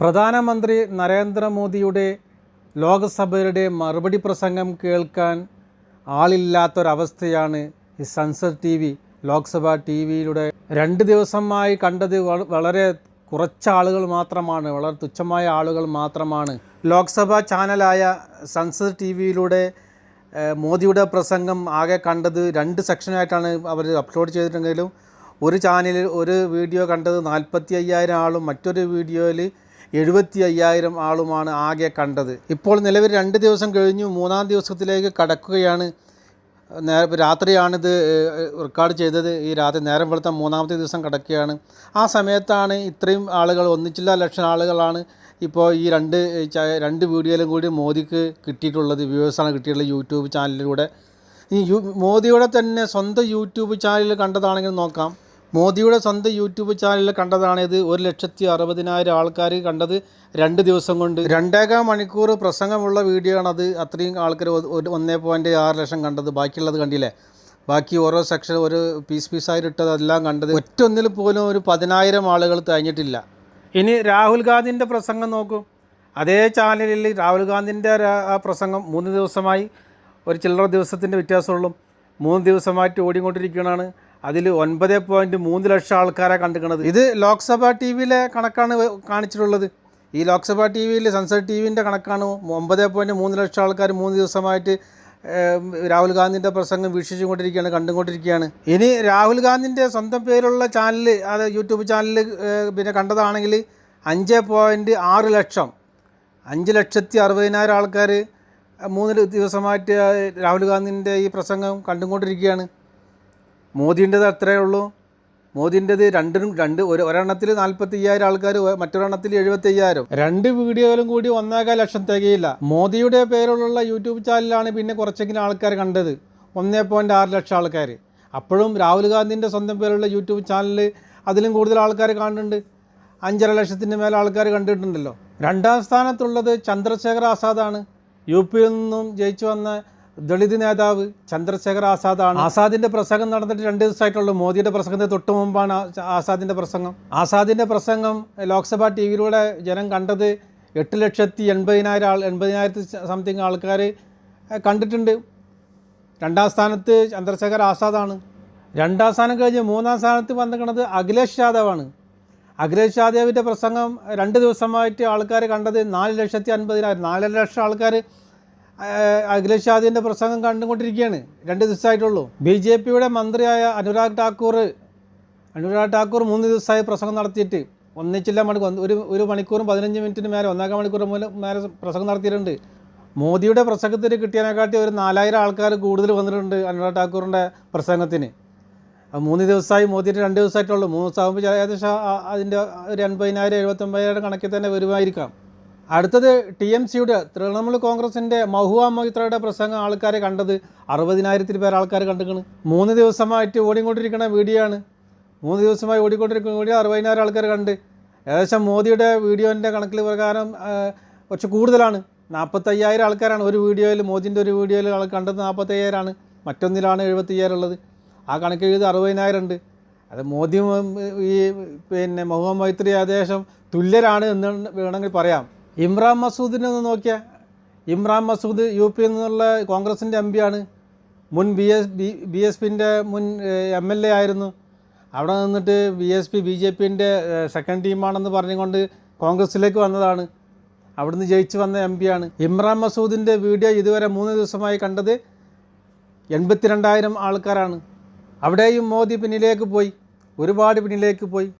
പ്രധാനമന്ത്രി നരേന്ദ്രമോദിയുടെ ലോകസഭയുടെ മറുപടി പ്രസംഗം കേൾക്കാൻ ആളില്ലാത്തൊരവസ്ഥയാണ് ഈ Sansad T V Lok Sabha T വിയിലൂടെ. രണ്ട് ദിവസമായി കണ്ടത് വളരെ കുറച്ച് ആളുകൾ മാത്രമാണ് വളരെ തുച്ഛമായ ആളുകൾ മാത്രമാണ്. ലോക്സഭാ ചാനലായ സൺസദ് ടി വിയിലൂടെ മോദിയുടെ പ്രസംഗം ആകെ കണ്ടത് രണ്ട് സെക്ഷനായിട്ടാണ് അവർ അപ്ലോഡ് ചെയ്തിട്ടുണ്ടെങ്കിലും ഒരു ചാനലിൽ ഒരു വീഡിയോ കണ്ടത് നാൽപ്പത്തി അയ്യായിരം ആളും മറ്റൊരു വീഡിയോയിൽ എഴുപത്തി അയ്യായിരം ആളുമാണ് ആകെ കണ്ടത്. ഇപ്പോൾ നിലവിൽ രണ്ട് ദിവസം കഴിഞ്ഞു മൂന്നാം ദിവസത്തിലേക്ക് കടക്കുകയാണ്. നേരം രാത്രിയാണിത് റെക്കോർഡ് ചെയ്തത്. ഈ രാത്രി നേരം വെളുത്ത മൂന്നാമത്തെ ദിവസം കിടക്കുകയാണ്. ആ സമയത്താണ് ഇത്രയും ആളുകൾ ഒന്നിച്ചില്ല ലക്ഷം ആളുകളാണ് ഇപ്പോൾ ഈ രണ്ട് രണ്ട് വീഡിയോയിലും കൂടി മോദിക്ക് കിട്ടിയിട്ടുള്ളത് വ്യൂവേഴ്സാണ് കിട്ടിയിട്ടുള്ളത് യൂട്യൂബ് ചാനലിലൂടെ. ഈ മോദിയുടെ തന്നെ സ്വന്തം യൂട്യൂബ് ചാനലിൽ കണ്ടതാണെങ്കിൽ നോക്കാം. മോദിയുടെ സ്വന്തം യൂട്യൂബ് ചാനലിൽ കണ്ടതാണിത് ഒരു ലക്ഷത്തി അറുപതിനായിരം ആൾക്കാർ കണ്ടത് രണ്ട് ദിവസം കൊണ്ട്. രണ്ടേകാൽ മണിക്കൂർ പ്രസംഗമുള്ള വീഡിയോ ആണത് അത്രയും ആൾക്കാർ ഒരു ഒന്നേ പോയിന്റ് ആറ് ലക്ഷം കണ്ടത്. ബാക്കിയുള്ളത് കണ്ടില്ലേ? ബാക്കി ഓരോ സെക്ഷൻ ഒരു പീസ് പീസായിട്ട് ഇട്ടത് എല്ലാം കണ്ടത്. ഒറ്റ ഒന്നിൽ പോലും ഒരു പതിനായിരം ആളുകൾ തഴഞ്ഞിട്ടില്ല ഇനി രാഹുൽ ഗാന്ധിന്റെ പ്രസംഗം നോക്കൂ. അതേ ചാനലിൽ രാഹുൽ ഗാന്ധിന്റെ ആ പ്രസംഗം മൂന്ന് ദിവസമായി. ഒരു ചില്ലറ ദിവസത്തിന്റെ വ്യത്യാസമുള്ളൂ. മൂന്ന് ദിവസമായിട്ട് ഓടിക്കൊണ്ടിരിക്കുകയാണ് അതിൽ ഒൻപത് പോയിന്റ് മൂന്ന് ലക്ഷം ആൾക്കാരെ കണ്ടിരിക്കുന്നത് ഇത് ലോക്സഭ ടി വിയിലെ കണക്കാണ് കാണിച്ചിട്ടുള്ളത്. ഈ ലോക്സഭ ടി വിയിൽ സൺസെറ്റ് ടി വിന്റെ കണക്കാണ് ഒമ്പത് പോയിന്റ് മൂന്ന് ലക്ഷം ആൾക്കാർ മൂന്ന് ദിവസമായിട്ട് രാഹുൽ ഗാന്ധിന്റെ പ്രസംഗം വീക്ഷിച്ചുകൊണ്ടിരിക്കുകയാണ് കണ്ടുകൊണ്ടിരിക്കുകയാണ്. ഇനി രാഹുൽ ഗാന്ധിന്റെ സ്വന്തം പേരുള്ള ചാനൽ അത് യൂട്യൂബ് ചാനൽ പിന്നെ കണ്ടതാണെങ്കിൽ അഞ്ച് പോയിന്റ് ആറ് ലക്ഷം അഞ്ച് ലക്ഷത്തി അറുപതിനായിരം ആൾക്കാർ മൂന്ന് ദിവസമായിട്ട് രാഹുൽ ഗാന്ധിന്റെ ഈ പ്രസംഗം കണ്ടുകൊണ്ടിരിക്കുകയാണ്. മോദിന്റെത് അത്രയേ ഉള്ളൂ. മോദിന്റെത് രണ്ടിനും രണ്ട് ഒരു ഒരെണ്ണത്തിൽ നാൽപ്പത്തി അയ്യായിരം ആൾക്കാർ മറ്റൊരെണ്ണത്തിൽ എഴുപത്തി അയ്യായിരം രണ്ട് വീഡിയോയിലും കൂടി ഒന്നേകാൽ ലക്ഷം തികയില്ല. മോദിയുടെ പേരിലുള്ള യൂട്യൂബ് ചാനലാണ് പിന്നെ കുറച്ചെങ്കിലും ആൾക്കാർ കണ്ടത്. ഒന്നേ പോയിന്റ് ആറ് ലക്ഷം ആൾക്കാർ അപ്പോഴും രാഹുൽ ഗാന്ധിന്റെ സ്വന്തം പേരുള്ള യൂട്യൂബ് ചാനൽ അതിലും കൂടുതൽ ആൾക്കാർ കാണുന്നുണ്ട്. അഞ്ചര ലക്ഷത്തിന്റെ മേലെ ആൾക്കാർ കണ്ടിട്ടുണ്ടല്ലോ. രണ്ടാം സ്ഥാനത്തുള്ളത് ചന്ദ്രശേഖർ ആസാദാണ്. യു പിയിൽ നിന്നും ജയിച്ചു വന്ന ദളിത് നേതാവ് ചന്ദ്രശേഖർ ആസാദാണ്. ആസാദിന്റെ പ്രസംഗം നടന്നിട്ട് രണ്ട് ദിവസമായിട്ടുള്ളൂ. മോദിയുടെ പ്രസംഗത്തിന് തൊട്ട് മുമ്പാണ് ആസാദിന്റെ പ്രസംഗം. ആസാദിന്റെ പ്രസംഗം ലോക്സഭാ ടി വിയിലൂടെ ജനം കണ്ടത് എട്ട് ലക്ഷത്തി എൺപതിനായിരം ആൾ എൺപതിനായിരത്തി സംതിങ് ആൾക്കാർ കണ്ടിട്ടുണ്ട്. രണ്ടാം സ്ഥാനത്ത് ചന്ദ്രശേഖർ ആസാദാണ്. രണ്ടാം സ്ഥാനം കഴിഞ്ഞ് മൂന്നാം സ്ഥാനത്ത് വന്നിരിക്കുന്നത് അഖിലേഷ് യാദവാണ്. അഖിലേഷ് യാദവിന്റെ പ്രസംഗം രണ്ട് ദിവസമായിട്ട് ആൾക്കാർ കണ്ടത് നാല് ലക്ഷത്തി അൻപതിനായിരം നാലര ലക്ഷം ആൾക്കാർ അഖിലേഷ് യാദവിന്റെ പ്രസംഗം കണ്ടുകൊണ്ടിരിക്കുകയാണ്. രണ്ട് ദിവസമായിട്ടുള്ളൂ. ബി ജെ പിയുടെ മന്ത്രിയായ അനുരാഗ് ഠാക്കൂർ അനുരാഗ് ഠാക്കൂർ മൂന്ന് ദിവസമായി പ്രസംഗം നടത്തിയിട്ട് ഒന്നിച്ചില്ല മണിക്കൂർ ഒരു ഒരു മണിക്കൂറും പതിനഞ്ച് മിനിറ്റിന് മേലെ ഒന്നേകാൽ മണിക്കൂർ മൂലം പ്രസംഗം നടത്തിയിട്ടുണ്ട്. മോദിയുടെ പ്രസംഗത്തിന് കിട്ടിയതിനെക്കാട്ടി ഒരു നാലായിരം ആൾക്കാർ കൂടുതൽ വന്നിട്ടുണ്ട് അനുരാഗ് ഠാക്കൂറിന്റെ പ്രസംഗത്തിന്. മൂന്ന് ദിവസമായി മോദിയുടെ രണ്ട് ദിവസമായിട്ടുള്ളൂ. മൂന്ന് ദിവസമാകുമ്പോൾ ഏകദേശം അതിന്റെ ഒരു എൺപതിനായിരം എഴുപത്തൊമ്പതിനായിരം കണക്കിൽ തന്നെ വരുമായിരിക്കാം. അടുത്തത് ടി എം സിയുടെ തൃണമൂൽ കോൺഗ്രസിന്റെ മഹുവ മൊയ്ത്രയുടെ പ്രസംഗം ആൾക്കാർ കണ്ടത് അറുപതിനായിരത്തിൽ പേർ ആൾക്കാർ കണ്ടിരിക്കണ്. മൂന്ന് ദിവസമായിട്ട് ഓടിക്കൊണ്ടിരിക്കുന്ന വീഡിയോ ആണ്. മൂന്ന് ദിവസമായി ഓടിക്കൊണ്ടിരിക്കുന്ന വീഡിയോ അറുപതിനായിരം ആൾക്കാർ കണ്ട്. ഏകദേശം മോദിയുടെ വീഡിയോന്റെ കണക്കിൽ പ്രകാരം കുറച്ച് കൂടുതലാണ്. നാൽപ്പത്തയ്യായിരം ആൾക്കാരാണ് ഒരു വീഡിയോയിൽ മോദിന്റെ ഒരു വീഡിയോയിൽ ആൾ കണ്ടത് നാൽപ്പത്തയ്യായിരമാണ് മറ്റൊന്നിലാണ് എഴുപത്തയ്യായിരം ഉള്ളത്. ആ കണക്ക് എഴുതി അറുപതിനായിരം ഉണ്ട്. അത് മോദി ഈ പിന്നെ മുഹമ്മദ് മൈത്രി ഏകദേശം തുല്യരാണ് എന്ന് വേണമെങ്കിൽ പറയാം. ഇമ്രാൻ മസൂദിനെ ഒന്ന് നോക്കിയാൽ ഇമ്രാൻ മസൂദ് യു പി നിന്നുള്ള കോൺഗ്രസിന്റെ എം ആണ്. മുൻ B S B B S പിന്റെ മുൻ എം എൽ എ ആയിരുന്നു. അവിടെ നിന്നിട്ട് B S P B J പിന്റെ സെക്കൻഡ് ടീമാണെന്ന് പറഞ്ഞുകൊണ്ട് കോൺഗ്രസ്സിലേക്ക് വന്നതാണ്. അവിടുന്ന് ജയിച്ചു വന്ന എം ആണ്. ഇമ്രാൻ മസൂദിന്റെ വീഡിയോ ഇതുവരെ മൂന്ന് ദിവസമായി കണ്ടത് എൺപത്തിരണ്ടായിരം ആൾക്കാരാണ്. അവിടെയും മോദി പിന്നിലേക്ക് പോയി. ഒരുപാട് പിന്നിലേക്ക് പോയി.